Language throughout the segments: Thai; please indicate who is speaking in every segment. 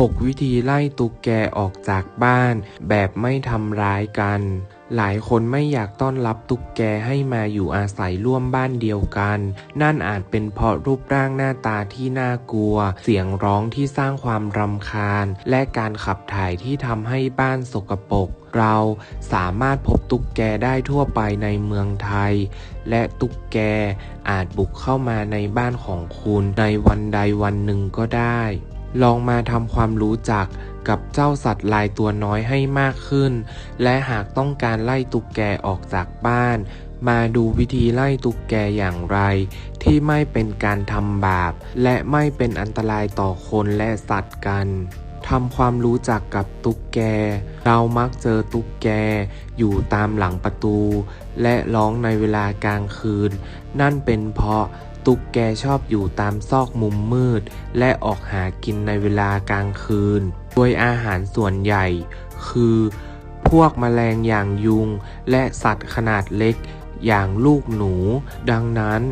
Speaker 1: 6 วิธีไล่ตุ๊กแกออกจากบ้าน แบบไม่ทำร้ายกัน หลายคนไม่อยากต้อนรับตุ๊กแกให้มาอยู่อาศัยร่วมบ้านเดียวกัน นั่นอาจเป็นเพราะรูปร่างหน้าตาที่น่ากลัว เสียงร้องที่สร้างความรำคาญ และการขับถ่ายที่ทำให้บ้านสกปรกเราสามารถพบตุ๊กแกได้ทั่วไปในเมืองไทย และตุ๊กแกอาจบุกเข้ามาในบ้านของคุณในวันใดวันหนึ่งก็ได้ ลองมาทำความรู้จักกับเจ้าสัตว์ลายตัวน้อยให้มากขึ้น และหากต้องการไล่ตุ๊กแกออกจากบ้าน มาดูวิธีไล่ตุ๊กแกอย่างไร ที่ไม่เป็นการทำบาป และไม่เป็นอันตรายต่อคนและสัตว์กันทำความรู้จักกับตุ๊กแก เรามักเจอตุ๊กแกอยู่ตามหลังประตู และร้องในเวลากลางคืน นั่นเป็นเพราะ ตุ๊กแกชอบอยู่ตามซอกมุมมืด และออกหากินในเวลากลางคืน โดยอาหารส่วนใหญ่ คือ พวกแมลงอย่างยุง และสัตว์ขนาดเล็ก อย่างลูกหนู ดังนั้น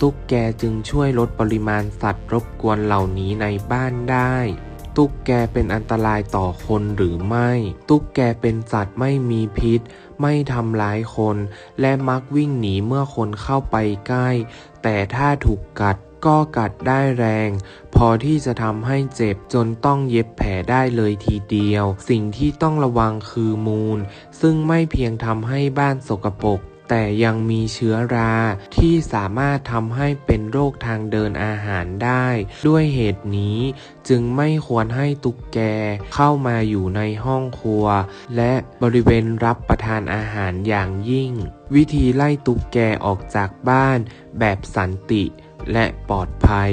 Speaker 1: ตุ๊กแกจึงช่วยลดปริมาณสัตว์รบกวนเหล่านี้ในบ้านได้ ตุ๊กแกเป็นอันตรายต่อคนหรือไม่ ตุ๊กแกเป็นสัตว์ไม่มีพิษ ไม่ทำร้ายคน และมักวิ่งหนีเมื่อคนเข้าไปใกล้ แต่ถ้าถูกกัดก็กัดได้แรง พอที่จะทำให้เจ็บจนต้องเย็บแผลได้เลยทีเดียว สิ่งที่ต้องระวังคือมูล ซึ่งไม่เพียงทำให้บ้านสกปรก แต่ยังมีเชื้อราที่สามารถทำให้เป็นโรคทางเดินอาหารได้ ด้วยเหตุนี้จึงไม่ควรให้ตุ๊กแกเข้ามาอยู่ในห้องครัว และบริเวณรับประทานอาหารอย่างยิ่ง วิธีไล่ตุ๊กแกออกจากบ้านแบบสันติและปลอดภัย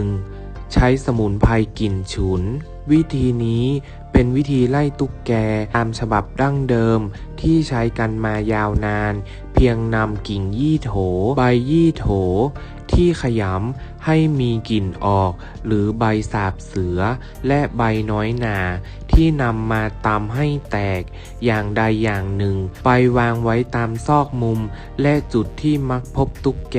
Speaker 1: 1. ใช้สมุนไพรกลิ่นฉุน วิธีนี้ เป็นวิธีไล่ตุ๊กแกตามฉบับดั้งเดิม ที่ใช้กันมายาวนาน เพียงนำกิ่งยี่โถ ใบยี่โถ ที่ขยำให้มีกลิ่นออก หรือใบสาบเสือ และใบน้อยหนา ที่นำมาตำให้แตก อย่างใดอย่างหนึ่ง ไปวางไว้ตามซอกมุม และจุดที่มักพบตุ๊กแก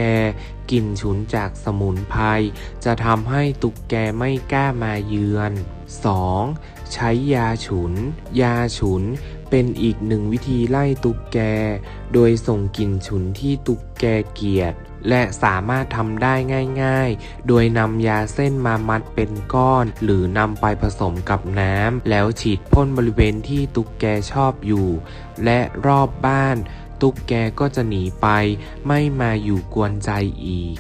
Speaker 1: กลิ่นฉุนจากสมุนไพรจะทำให้ตุ๊กแกไม่กล้ามาเยือน 2. ใช้ยาฉุน ยาฉุนเป็นอีกหนึ่งวิธีไล่ตุ๊กแก โดยส่งกลิ่นฉุนที่ตุ๊กแกเกลียด และสามารถทำได้ง่ายๆ โดยนำยาเส้นมามัดเป็นก้อน หรือนำไปผสมกับน้ำ แล้วฉีดพ่นบริเวณที่ตุ๊กแกชอบอยู่ และรอบบ้าน ตุ๊กแกก็จะหนีไป ไม่มาอยู่กวนใจอีก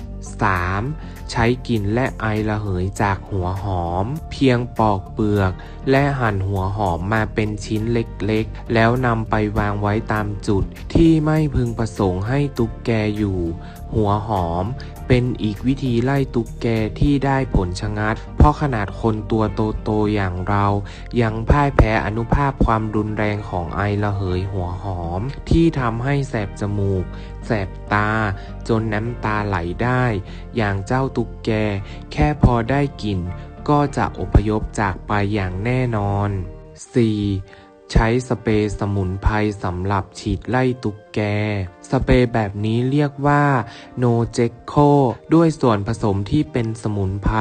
Speaker 1: 3. ใช้กลิ่นและไอระเหยจากหัวหอม เพียงปอกเปลือก และหั่นหัวหอมมาเป็นชิ้นเล็กๆ แล้วนำไปวางไว้ตามจุดที่ไม่พึงประสงค์ให้ตุ๊กแกอยู่ หัวหอม เป็นอีกวิธีไล่ตุ๊กแกที่ได้ผลชะงัด เพราะขนาดคนตัวโตๆอย่างเรา ยังพ่ายแพ้อนุภาพความรุนแรงของไอระเหยหัวหอม ที่ทำให้แสบจมูก แสบตา จนน้ำตาไหลได้ อย่างเจ้าตุ๊กแก แค่พอได้กลิ่นก็จะอพยพจากไปอย่างแน่นอน 4. ใช้สเปรย์สมุนไพรสำหรับฉีดไล่ตุ๊กแก สเปรย์แบบนี้เรียกว่าโนเจคโคด้วยส่วนผสมที่เป็นสมุนไพร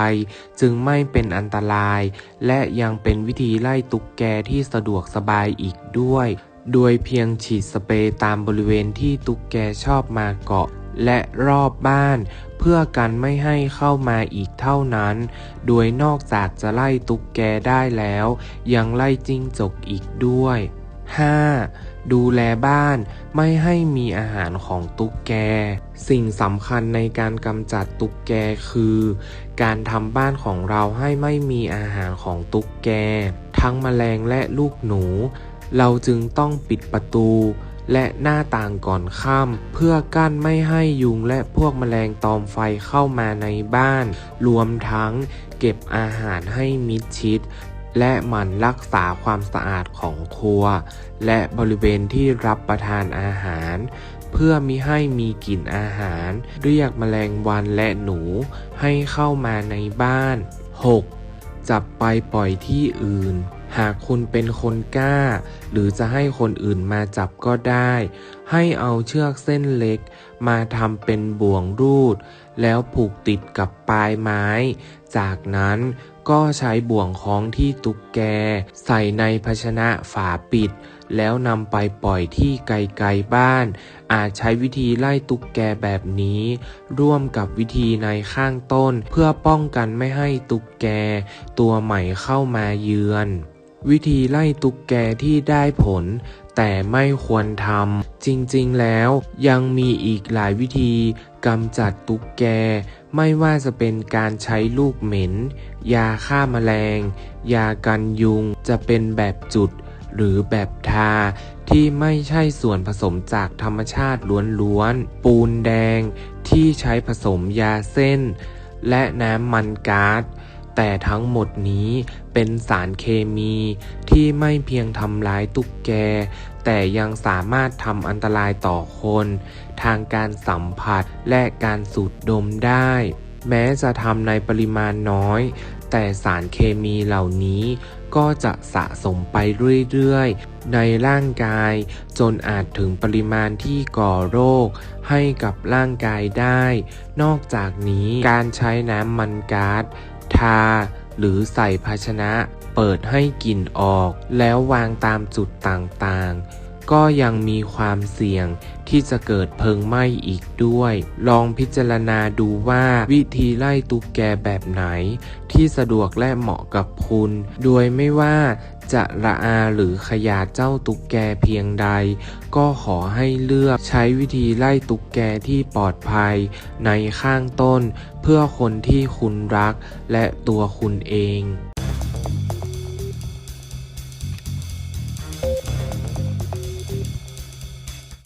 Speaker 1: จึงไม่เป็นอันตราย และยังเป็นวิธีไล่ตุ๊กแกที่สะดวกสบายอีกด้วย โดยเพียงฉีดสเปรย์ตามบริเวณที่ตุ๊กแกชอบมาเกาะ และรอบบ้าน เพื่อกันไม่ให้เข้ามาอีกเท่านั้น โดยนอกจากจะไล่ตุ๊กแกได้แล้ว ยังไล่จิ้งจกอีกด้วย 5. ดูแลบ้านไม่ให้มีอาหารของตุ๊กแก สิ่งสำคัญในการกำจัดตุ๊กแกคือ การทำบ้านของเราให้ไม่มีอาหารของตุ๊กแก ทั้งแมลงและลูกหนู เราจึงต้องปิดประตู และหน้าต่างก่อนค่ำเพื่อกั้นไม่ให้ยุงและพวกแมลงตอมไฟเข้ามาในบ้าน รวมทั้งเก็บอาหารให้มิดชิด และหมั่นรักษาความสะอาดของครัว และบริเวณที่รับประทานอาหาร เพื่อมิให้มีกลิ่นอาหาร เรียกแมลงวันและหนูให้เข้ามาในบ้าน 6. จับไปปล่อยที่อื่น หากคุณเป็นคนกล้า หรือจะให้คนอื่นมาจับก็ได้ ให้เอาเชือกเส้นเล็ก มาทำเป็นบ่วงรูด แล้วผูกติดกับปลายไม้ จากนั้นก็ใช้บ่วงคล้องที่ตุ๊กแก ใส่ในภาชนะฝาปิด แล้วนำไปปล่อยที่ไกลๆบ้าน อาจใช้วิธีไล่ตุ๊กแกแบบนี้ ร่วมกับวิธีในข้างต้น เพื่อป้องกันไม่ให้ตุ๊กแก ตัวใหม่เข้ามาเยือน วิธีไล่ตุ๊กแกที่ได้ผล แต่ไม่ควรทำจริงๆแล้วยังมีอีกหลายวิธีกำจัดตุ๊กแก ไม่ว่าจะเป็นการใช้ลูกเหม็น ยาฆ่าแมลง ยากันยุงจะเป็นแบบจุด หรือแบบทาที่ไม่ใช่ส่วนผสมจากธรรมชาติล้วนๆ ปูนแดงที่ใช้ผสมยาเส้น และน้ำมันก๊าซ แต่ทั้งหมดนี้เป็นสารเคมีที่ไม่เพียงทำร้ายตุ๊กแก แต่ยังสามารถทำอันตรายต่อคน ทางการสัมผัสและการสูดดมได้ แม้จะทำในปริมาณน้อย แต่สารเคมีเหล่านี้ก็จะสะสมไปเรื่อยๆ ในร่างกาย จนอาจถึงปริมาณที่ก่อโรค ให้กับร่างกายได้ นอกจากนี้การใช้น้ำมันก๊าซ ทา หรือใส่ภาชนะ เปิดให้กลิ่นออก แล้ววางตามจุดต่างๆ ก็ยังมีความเสี่ยงที่จะเกิดเพลิงไหม้อีกด้วย ลองพิจารณาดูว่าวิธีไล่ตุ๊กแกแบบไหน ที่สะดวกและเหมาะกับคุณ โดยไม่ว่า จะระอาหรือขยาดเจ้าตุ๊กแกเพียงใด ก็ขอให้เลือกใช้วิธีไล่ตุ๊กแกที่ปลอดภัย ในข้างต้น เพื่อคนที่คุณรักและตัวคุณเอง